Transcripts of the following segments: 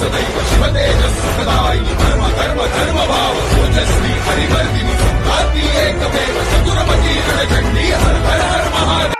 सदैव शिवतेजस्सुखदायि कर्म कर्म धर्म भाव ओजस्वी हरिवर्धिनि गाति एकमेव चतुरपति रणचण्डी हर हर हर महादेव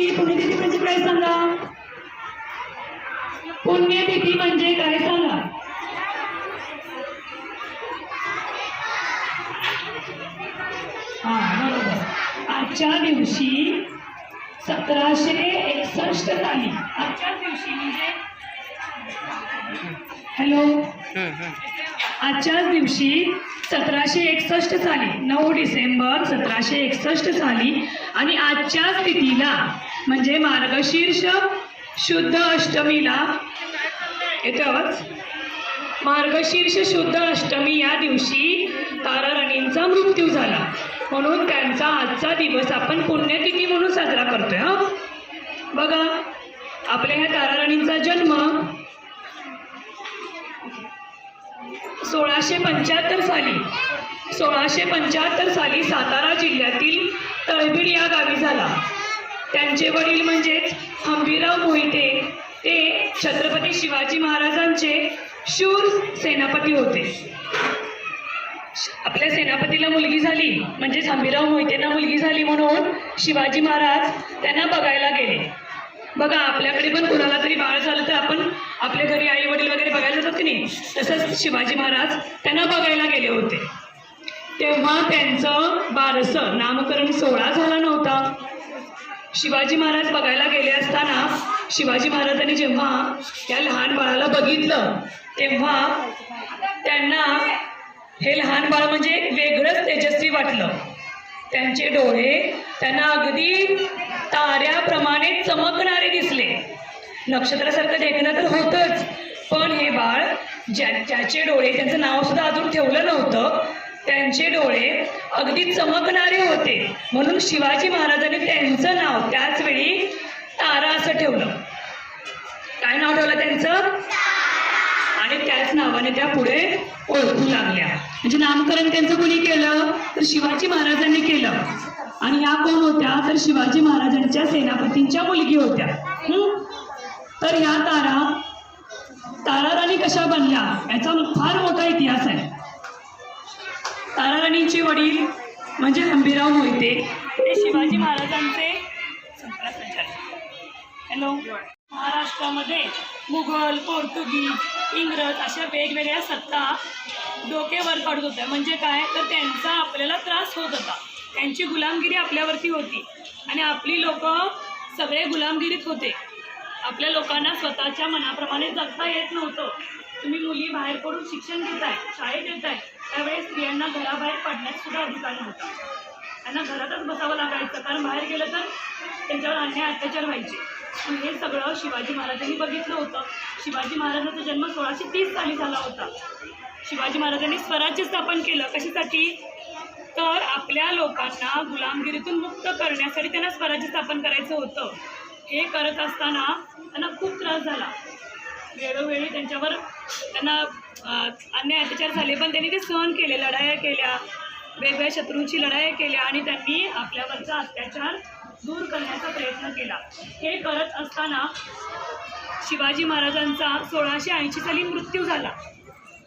माहिती पुण्यतिथी म्हणजे काय सांगा पुण्यतिथी म्हणजे काय सांगा हा बरोबर आजच्या दिवशी सतराशे एकसष्ट साली आजच्या दिवशी म्हणजे हॅलो. आजच्याच दिवशी सतराशे एकसष्ट साली नऊ डिसेंबर सतराशे एकसष्ट साली आणि आजच्या स्थितीला म्हणजे मार्गशीर्ष शुद्ध अष्टमीला येतो आवाज मार्गशीर्ष शुद्ध अष्टमी या दिवशी ताराराणींचा मृत्यू झाला. म्हणून त्यांचा आजचा दिवस आपण पुण्यतिथी म्हणून साजरा करतोय हा? बघा आपल्या ह्या ताराराणींचा जन्म सोळाशे पंच्याहत्तर साली. सोळाशे पंच्याहत्तर साली सातारा जिल्ह्यातील तळबीड या गावी झाला. त्यांचे वडील म्हणजेच हंबीराव मोहिते ते छत्रपती शिवाजी महाराजांचे शूर सेनापती होते. आपल्या सेनापतीला मुलगी झाली म्हणजेच हंबीराव मोहितेंना मुलगी झाली म्हणून शिवाजी महाराज त्यांना बघायला गेले. बघा आपल्याकडे पण कुणाला तरी बाळ झालं तर आपण आपल्या घरी आई वडील वगैरे बघायला जातो की नाही? तसंच शिवाजी महाराज त्यांना बघायला गेले होते. तेव्हा त्यांचं बारसं नामकरण सोहळा झाला नव्हता. शिवाजी महाराज बघायला गेले असताना शिवाजी महाराजांनी जेव्हा त्या लहान बाळाला बघितलं तेव्हा त्यांना हे लहान बाळ म्हणजे वेगळंच तेजस्वी वाटलं. त्यांचे डोळे त्यांना अगदी ताऱ्याप्रमाणे चमकणारे दिसले. नक्षत्रासारखं देखणं तर होतंच पण हे बाळ ज्या ज्याचे डोळे त्यांचं नाव सुद्धा अजून ठेवलं नव्हतं त्यांचे डोळे अगदी चमकणारे होते. म्हणून शिवाजी महाराजांनी त्यांचं नाव त्याच वेळी तारा असं ठेवलं. काय नाव ठेवलं त्यांचं? आणि त्याच नावाने त्या पुढे ओळखू लागल्या. म्हणजे नामकरण त्यांचं कोणी केलं? तर शिवाजी महाराजांनी केलं. आणि या कोण होत्या? तर शिवाजी महाराजांच्या सेनापतींच्या मुलगी होत्या. तर ह्या तारा ताराराणी कशा बनल्या? याचा फार मोठा इतिहास आहे. ताराराणींचे वडील म्हणजे हंबीराव मोहिते. ते शिवाजी महाराजांचे हॅलो महाराष्ट्रामध्ये मुघल पोर्तुगीज इंग्रज अशा वेगवेगळ्या सत्ता डोकेवर पडत होत्या. म्हणजे काय? तर त्यांचा आपल्याला त्रास होत होता. त्यांची गुलामगिरी आपल्यावरती होती. आणि आपली लोक सगळे गुलामगिरीत होते. आपल्या लोकांना स्वतःच्या मनाप्रमाणे जगता येत नव्हतं. तुम्ही मुली बाहेर पडून शिक्षण घेताय शाळेत येताय त्यावेळेस स्त्रियांना घराबाहेर पडण्यास सुद्धा अधिकार नव्हता त्यांना घरातच बसावं लागायचं कारण बाहेर गेलं तर त्यांच्यावर अन्याय अत्याचार व्हायचे. पण हे सगळं शिवाजी महाराजांनी बघितलं होतं. शिवाजी महाराजांचा जन्म सोळाशे तीस साली झाला होता. शिवाजी महाराजांनी स्वराज्य स्थापन केलं कशासाठी? तर आपल्या लोकांना गुलामगिरीतून मुक्त करण्यासाठी त्यांना स्वराज्य स्थापन करायचं होतं. हे करत असताना त्यांना खूप त्रास झाला. वेळोवेळी त्यांच्यावर त्यांना अन्याय अत्याचार झाले पण त्यांनी ते सहन केले लढाया केल्या वेगवेगळ्या शत्रूंची लढाया केल्या आणि त्यांनी आपल्यावरचा अत्याचार दूर करण्याचा प्रयत्न केला. हे करत असताना शिवाजी महाराजांचा सोळाशे ऐंशी साली मृत्यू झाला.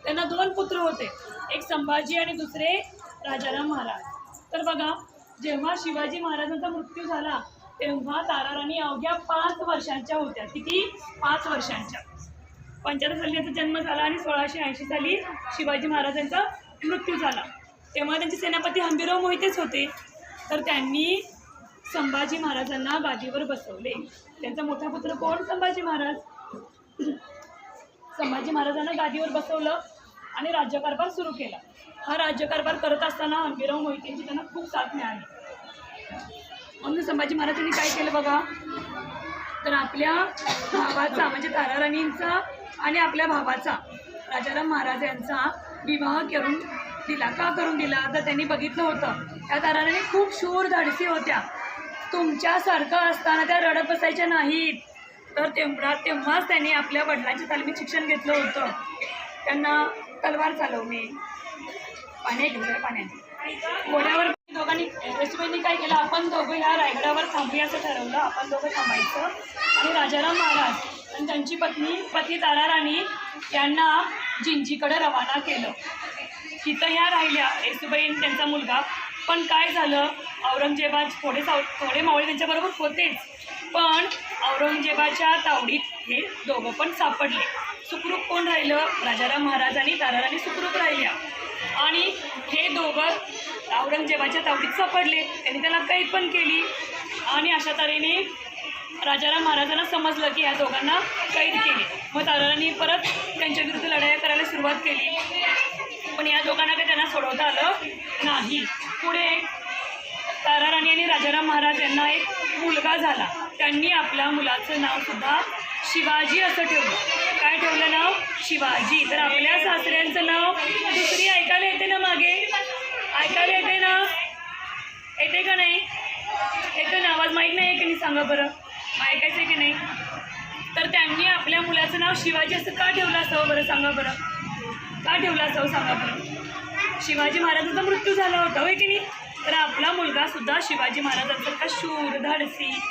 त्यांना दोन पुत्र होते एक संभाजी आणि दुसरे राजाराम महाराज. तर बघा जेव्हा शिवाजी महाराजांचा मृत्यू झाला तेव्हा ताराराणी अवघ्या पाच वर्षांच्या होत्या. किती? पाच वर्षांच्या. पंच्याहत्तर साली त्यांचा जन्म झाला आणि सोळाशे ऐंशी साली शिवाजी महाराजांचा मृत्यू झाला. तेव्हा त्यांचे सेनापती हंबीराव मोहितेच होते. तर त्यांनी संभाजी महाराजांना गादीवर बसवले. त्यांचा मोठा पुत्र कोण? संभाजी महाराज. संभाजी महाराजांना गादीवर बसवलं आणि राज्यकारभार सुरू केला. हा राज्यकारभार करत असताना हंबीराव मोहितेंची त्यांना खूप साथ मिळाली. म्हणून संभाजी महाराजांनी काय केलं बघा? तर आपल्या भावाचा म्हणजे ताराराणींचा आणि आपल्या भावाचा राजाराम महाराज यांचा विवाह करून दिला. का करून दिला? तर त्यांनी बघितलं होतं. त्या ताराराणी खूप शूर धाडसी होत्या. तुमच्यासारखं असताना त्या रडत बसायच्या नाहीत. तर तेवढा तेव्हाच त्यांनी आपल्या वडिलांच्या तालमीत शिक्षण घेतलं होतं. त्यांना तलवार चालवणे पाणी घेऊन पाण्याने घोड्यावर दोघांनी रेशमींनी काय केलं? आपण दोघं ह्या रायगडावर थांबूया असं ठरवलं. आपण दोघं थांबायचं. आणि राजाराम महाराज आणि त्यांची पत्नी पती ताराराणी यांना जिंजीकडे रवाना केलं. तिथं ह्या राहिल्या. येसुबाईन त्यांचा मुलगा. पण काय झालं? औरंगजेबात थोडे साव थोडे मावळे त्यांच्याबरोबर होतेच. पण औरंगजेबाच्या तावडीत हे दोघं पण सापडले. सुखरूप कोण राहिलं? राजाराम महाराज आणि ताराराणी सुखरूप राहिल्या. आणि हे दोघं औरंगजेबाच्या तावडीत सापडले. त्यांनी त्याला कैद पण केली. आणि अशा तऱ्हेने राजाराम महाराजांना समजलं की या दोघांना कैद केली. मग ताराराणी परत त्यांच्या विरुद्ध लढाई करायला सुरुवात केली. पण या दोघांना काही त्यांना सोडवता आलं नाही. पुढे ताराराणी आणि राजाराम महाराज यांना एक मुलगा झाला. त्यांनी आपल्या मुलाचं नावसुद्धा शिवाजी असं ठेवलं. काय ठेवलं नाव? शिवाजी. तर आपल्या सासऱ्यांचं नाव दुसरी ऐकायला येते ना मागे? ऐकायला येते ना? येते का नाही? येतं ना? आवाज माहीत नाही आहे की नाही? सांगा बरं. ऐकायचं की नाही? तर त्यांनी आपल्या मुलाचं नाव शिवाजी असं का ठेवलं असावं बरं? सांगा बरं. का ठेवलं असावं? सांगा बरं. शिवाजी महाराजांचा मृत्यू झाला होता होय की नाही? तर आपला मुलगा सुद्धा शिवाजी महाराजांसारखा शूर धाडसी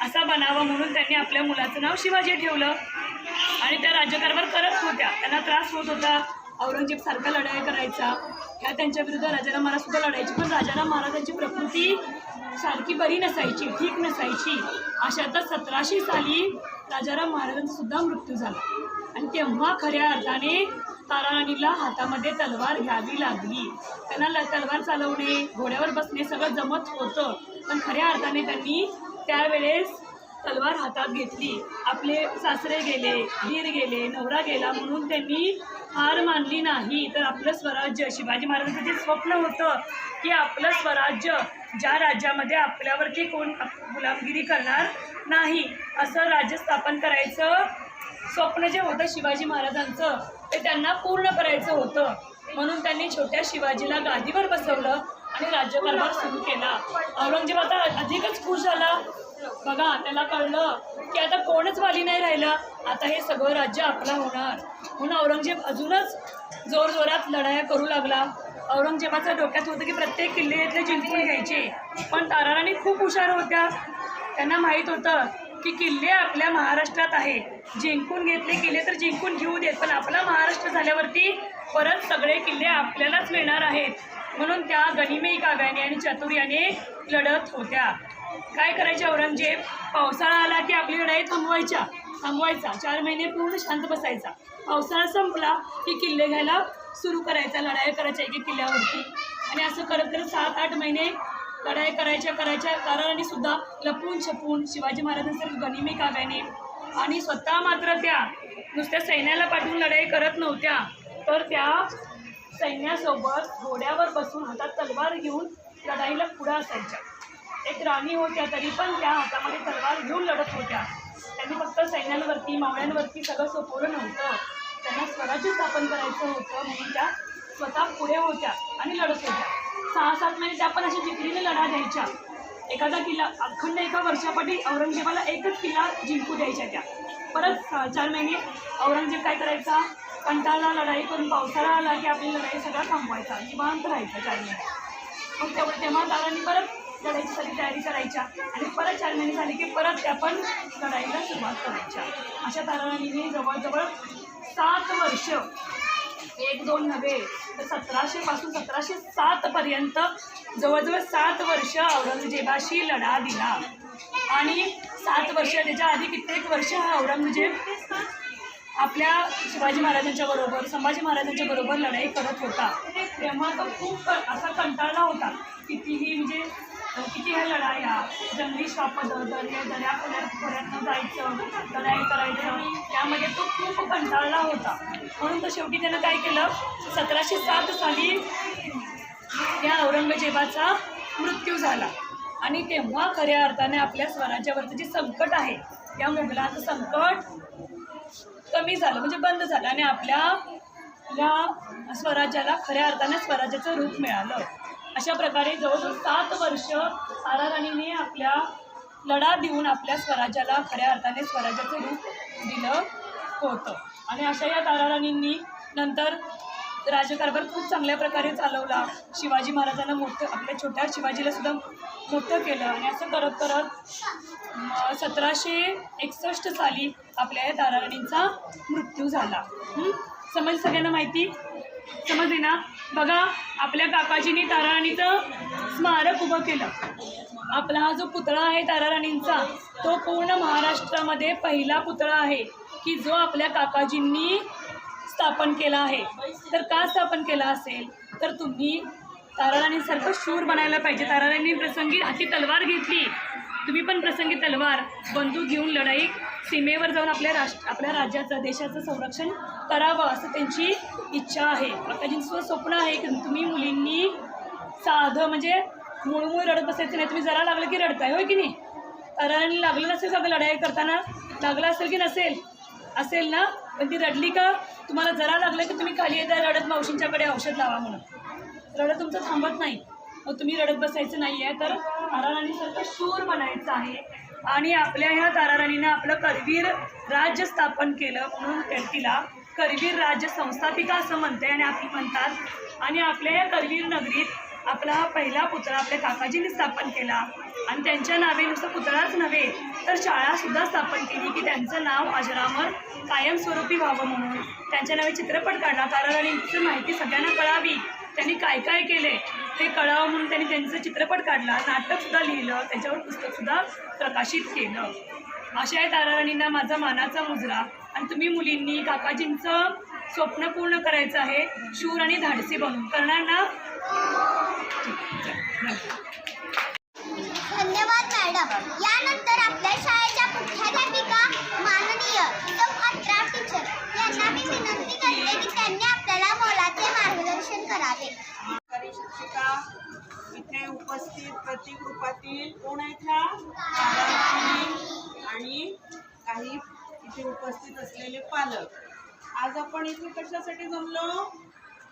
असा बनावा म्हणून त्यांनी आपल्या मुलाचं नाव शिवाजी ठेवलं. आणि त्या राज्यकारभार करत होत्या. त्यांना त्रास होत होता. औरंगजेब सारखा लढाई करायचा. ह्या त्यांच्या विरुद्ध राजाराम महाराजसुद्धा लढायची लढायचे. पण राजाराम महाराजांची प्रकृती सारखी बरी नसायची ठीक नसायची. अशातच सतराशे साली राजाराम महाराजांचा सुद्धा मृत्यू झाला. आणि तेव्हा खऱ्या अर्थाने ताराराणीला हातामध्ये तलवार घ्यावी लागली. त्यांना ल तलवार चालवणे घोड्यावर बसणे सगळं जमत होतं. पण खऱ्या अर्थाने त्यांनी त्यावेळेस तलवार हातात घेतली. आपले सासरे गेले वीर गेले नवरा गेला म्हणून त्यांनी हार मानली नाही. तर आपलं स्वराज्य शिवाजी महाराजांचं जे स्वप्न होतं की आपलं स्वराज्य ज्या राज्यामध्ये आपल्यावरती कोण गुलामगिरी करणार नाही असं राज्य स्थापन करायचं स्वप्न जे होतं शिवाजी महाराजांचं ते त्यांना पूर्ण करायचं होतं. म्हणून त्यांनी छोट्या शिवाजीला गादीवर बसवलं आणि राज्यकारभार सुरू केला. औरंगजेब आता अधिकच खुश झाला. बघा त्याला कळलं की आता कोणच वाली नाही राहिलं. आता हे सगळं राज्य आपलं होणार. म्हणून औरंगजेब अजूनच जोरजोरात लढाया करू लागला. औरंगजेबाच्या डोक्यात होतं की प्रत्येक किल्ले इथले जिंकून घ्यायचे. पण ताराराणी खूप हुशार होत्या. त्यांना माहीत होतं की किल्ले आपल्या महाराष्ट्रात आहे जिंकून घेतले किल्ले तर जिंकून घेऊ देत पण आपला महाराष्ट्र झाल्यावरती परत सगळे किल्ले आपल्यालाच मिळणार आहेत. म्हणून त्या गनिमी काव्याने आणि चतुर्याने लढत होत्या. काय करायचे औरंगजेब? पावसाळा आला की आपली लढाई थांबवायच्या. थांबवायचा. चार महिने पूर्ण शांत बसायचा. पावसाळा संपला की किल्ले घ्यायला सुरू करायचा लढाई करायच्या एके किल्ल्यावरती. आणि असं करत करत सात आठ महिने लढाई करायच्या करायच्या ताराराणी सुद्धा लपून छपून शिवाजी महाराजांसारखं गनिमी काव्याने आणि स्वतः मात्र त्या नुसत्या सैन्याला पाठवून लढाई करत नव्हत्या तर त्या सैन्यासोबत घोड्यावर बसून हातात तलवार घेऊन लढाईला पुढं असायच्या. एक राणी होत्या तरी पण त्या हातामध्ये तलवार घेऊन लढत होत्या. त्यांनी फक्त सैन्यांवरती मावळ्यांवरती सगळं सोपवलं नव्हतं. त्यांना स्वराज्य स्थापन करायचं होतं म्हणून त्या स्वतः पुढे होत्या आणि लढत होत्या. सहा सात महिने त्या पण अशा जिकरीने लढा द्यायच्या. एखादा किल्ला अखंड एका वर्षापाठी औरंगजेबाला एकच किल्ला जिंकू द्यायच्या त्या. परत चार महिने औरंगजेब काय करायचा? कंटाळा लढाई करून पावसाळा आला की आपली लढाई सगळा थांबवायचा निवांत राहायचा चार महिने. मग तेव्हा तेव्हा दादांनी परत लढाईची सगळी तयारी करायच्या आणि परत चार महिने झाले की परत त्या पण लढाईला सुरुवात करायच्या. अशा तारांनी जवळजवळ सात वर्ष एक दोन नव्हे तर सतराशेपासून सतराशे सातपर्यंत जवळजवळ सात वर्ष औरंगजेबाशी लढा दिला. आणि सात वर्ष त्याच्या आधी कित्येक वर्ष हा औरंगजेब आपल्या शिवाजी महाराजांच्या बरोबर संभाजी महाराजांच्या बरोबर लढाई करत होता. तेव्हा तो खूप असा कंटाळला होता. कितीही म्हणजे किती ह्या लढाया जंगली श्वापद दर्या दर्या खोऱ्यातनं जायचं लढाई करायचं. त्यामध्ये तो खूप कंटाळला होता. म्हणून तो शेवटी त्यानं काय केलं? सतराशे सात साली या औरंगजेबाचा मृत्यू झाला. आणि तेव्हा खऱ्या अर्थाने आपल्या स्वराज्यावरचं जे संकट आहे त्या मुघलाचं संकट कमी झालं म्हणजे बंद झालं. आणि आपल्या या स्वराज्याला खऱ्या अर्थाने स्वराज्याचं रूप मिळालं. अशा प्रकारे जवळजवळ सात वर्ष ताराराणीने आपल्या लढा देऊन आपल्या स्वराज्याला खऱ्या अर्थाने स्वराज्याचं रूप दिलं होतं. आणि अशा या ताराराणींनी नंतर राजकारभार खूप चांगल्या प्रकारे चालवला. शिवाजी महाराजांना मोठं आपल्या छोट्या शिवाजीला सुद्धा मोठं केलं. आणि असं करत करत सतराशे एकसष्ट साली आपल्या या ताराराणींचा मृत्यू झाला. समज सगळ्यांना माहिती? समजली ना? बघा आपल्या काकाजींनी ताराराणीचं स्मारक उभं केलं. आपला हा जो पुतळा आहे ताराराणींचा तो पूर्ण महाराष्ट्रामध्ये पहिला पुतळा आहे की जो आपल्या काकाजींनी स्थापन केला आहे. तर का स्थापन केला असेल? तर तुम्ही ताराराणीसारखं शूर बनायला पाहिजे. ताराराणी प्रसंगी हाती तलवार घेतली. तुम्ही पण प्रसंगी तलवार बंदूक घेऊन लढाई सीमेवर जाऊन आपल्या राष्ट्र आपल्या राज्याचं देशाचं संरक्षण करावं असं त्यांची इच्छा आहे. काकाजींचं स्वप्न आहे की तुम्ही मुलींनी साधं म्हणजे मुळमुळ रडत बसायचं नाही तुम्ही जरा लागलं की रडताय होय की नाही? कारण लागलं नसेल सगळं लढाई करताना लागलं असेल की नसेल असेल ना? पण ती रडली का तुम्हाला जरा लागलं की तुम्ही खाली येता रडत मावशींच्याकडे औषध लावा म्हणून. रडत तुमचं थांबत नाही. मग तुम्ही रडत बसायचं नाही आहे तर ताराराणीसारखं शूर बनायचं आहे. आणि आपल्या ह्या ताराराणीनं आपलं करवीर राज्य स्थापन केलं म्हणून त्या- तिला करवीर राज्य संस्थापिका असं म्हणते आणि आपली म्हणतात. आणि आपल्या या करवीर नगरीत आपला हा पहिला पुतळा आपल्या काकाजींनी स्थापन केला. आणि त्यांच्या नावे नुसतं पुतळाच नव्हे तर शाळासुद्धा स्थापन केली की त्यांचं नाव अजरामर कायमस्वरूपी व्हावं म्हणून. त्यांच्या नावे चित्रपट काढला. ताराराणींची माहिती सगळ्यांना कळावी. त्यांनी काय काय केले ते कळावं म्हणून त्यांनी त्यांचं चित्रपट काढला. नाटकसुद्धा लिहिलं. त्याच्यावर पुस्तकसुद्धा प्रकाशित केलं. अशा आहे ताराराणींना माझा मानाचा मुजरा. आणि तुम्ही मुलींनी काकाजींचं स्वप्न पूर्ण करायचं आहे. शूर आणि धाडसी बनून. करणार ना? धन्यवाद मॅडम. यानंतर आपल्या शाळेच्या मुख्याध्यापिका माननीय सौ अत्रा टीचर यांना मी विनंती करते की त्यांनी आपल्याला मोलाचे मार्गदर्शन करावे. शिक्षिका इथे उपस्थित प्रतिगृपातील कोण आहेत आणि काही इथे उपस्थित असलेले पालक. आज आपण इथे कशासाठी जमलो?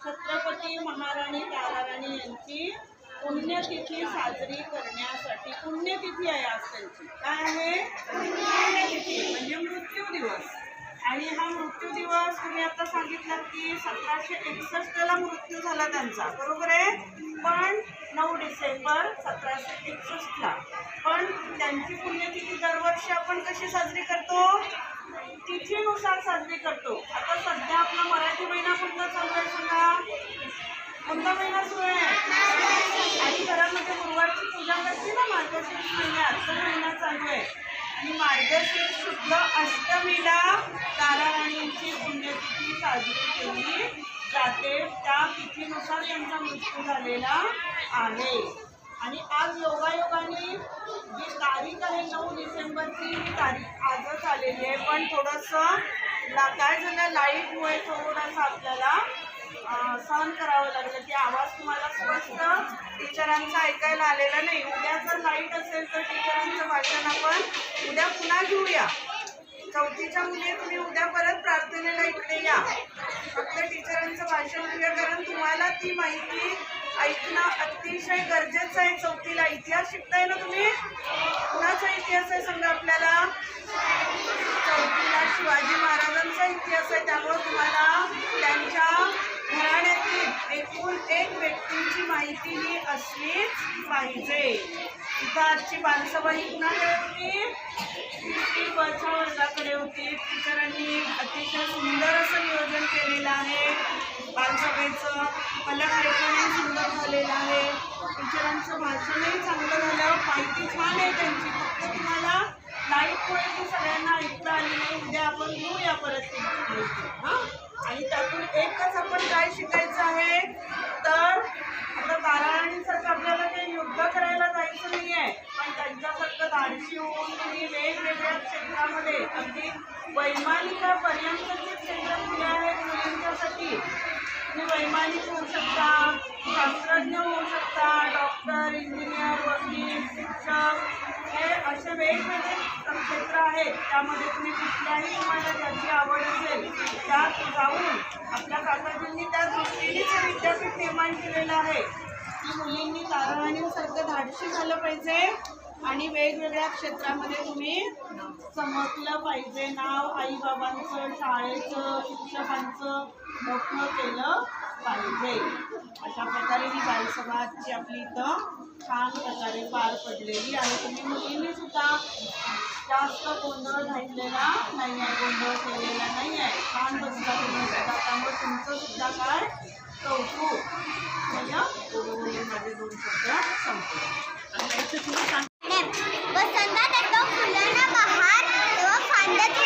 छत्रपती महाराणी ताराराणी यांची पुण्यतिथी साजरी करण्यासाठी. पुण्यतिथी आहे आज त्यांची. काय आहे? पुण्यतिथी. म्हणजे मृत्यू दिवस. आणि हा मृत्यू दिवस तुम्ही आता सांगितलं की सतराशे एकसष्टला मृत्यू झाला त्यांचा. बरोबर आहे? पण नऊ डिसेंबर सतराशे एकसष्टला पण त्यांची पुण्यतिथी दरवर्षी आपण कशी साजरी करतो? तिथीनुसार साजरी करतो. आता सध्या आपला मराठी महिना कोणता चालू आहे सांगा? कोणता महिना सुरू आहे? आणि घरामध्ये गुरुवारची पूजा करते ना मार्गशीर्ष महिन्यात? तो महिना चालू आहे. आणि मार्गशीर्ष शुद्ध अष्टमीला ताराराणींची पुण्यतिथी साजरी केली. जाते. त्या तिथीनुसार त्यांचा मृत्यू झालेला आहे. आणि आज योगायोगाने जी तारीख आहे नऊ डिसेंबरची ही तारीख आजच आलेली आहे. पण थोडंसं ला काय झालं लाईटमुळे थोडंसं आपल्याला सहन करावं लागलं. की आवाज तुम्हाला स्पष्ट टीचरांचा ऐकायला आलेला नाही. उद्या जर लाइट असेल तर टीचरांचं भाषण आपण उद्या पुन्हा घेऊया. चौथीच्या मुली तुम्ही उद्या परत प्रार्थनेला इकडे या. फक्त टीचरांचं भाषण घेऊया कारण तुम्हाला ती माहिती ऐकणं अतिशय गरजेचं आहे चौथीला. इतिहास शिकताय ना तुम्ही? कुणाचा इतिहास आहे सांगा आपल्याला? चौथीला शिवाजी महाराजांचा इतिहास आहे त्यामुळे तुम्हाला एकूण एक व्यक्तींची माहिती ही असलीच पाहिजे. इथं आजची बालसभा ही कुणाकडे होती वरच्या वर्गाकडे होती. टीचरांनी अतिशय सुंदर असं नियोजन केलेलं आहे. बालसभेचं फलक लेखनही सुंदर झालेलं आहे. टीचरांचं भाषणही चांगलं झालं. माहिती छान आहे त्यांची. फक्त तुम्हाला लाईव्ह ती सगळ्यांना ऐकता आली नाही. उद्या आपण घेऊया परत हां? आणि त्यातून एकच आपण काय शिकायचं आहे? तर आता नारायणीसारखं आपल्याला काही युद्ध करायला जायचं नाही आहे पण त्यांच्यासारखं धाडशी होऊन तुम्ही वेगवेगळ्या क्षेत्रामध्ये अगदी वैमानिकापर्यंतचे क्षेत्र खुले आहेत मुलींच्यासाठी. तुम्ही वैमानिक होऊ शकता शास्त्रज्ञ होऊ शकता डॉक्टर इंजिनियर वकील शिक्षक हे असे वेगवेगळे क्षेत्र आहेत. त्यामध्ये तुम्ही कुठल्याही तुम्हाला ज्याची आवड असेल त्यात जाऊन आपल्या काकाजींनी त्या दृष्टीनेच विद्यापीठ निर्माण केलेलं आहे. की मुलींनी ताराराणींसारखं धाडशी झालं पाहिजे. आणि वेगवेगळ्या क्षेत्रामध्ये तुम्ही समजलं पाहिजे नाव आईबाबांचं शाळेचं शिक्षकांचं मोठं केलं पाहिजे. अशा प्रकारे ही बालसभाची आपली इथं छान प्रकारे पार पडलेली आहे. तुम्ही मुलींनी सुद्धा जास्त गोंधळ घातलेला नाही आहे गोंधळ केलेला नाही आहे. छान बसला तुम्ही सुद्धा. त्यामुळे तुमचं सुद्धा काय? कौतुक. प्रिय माझे दोन शब्द संपले. आणि याचं तुम्ही सांग प्रेम वसंतात एकदम फुलांना बहार तेव्हा फांद्यात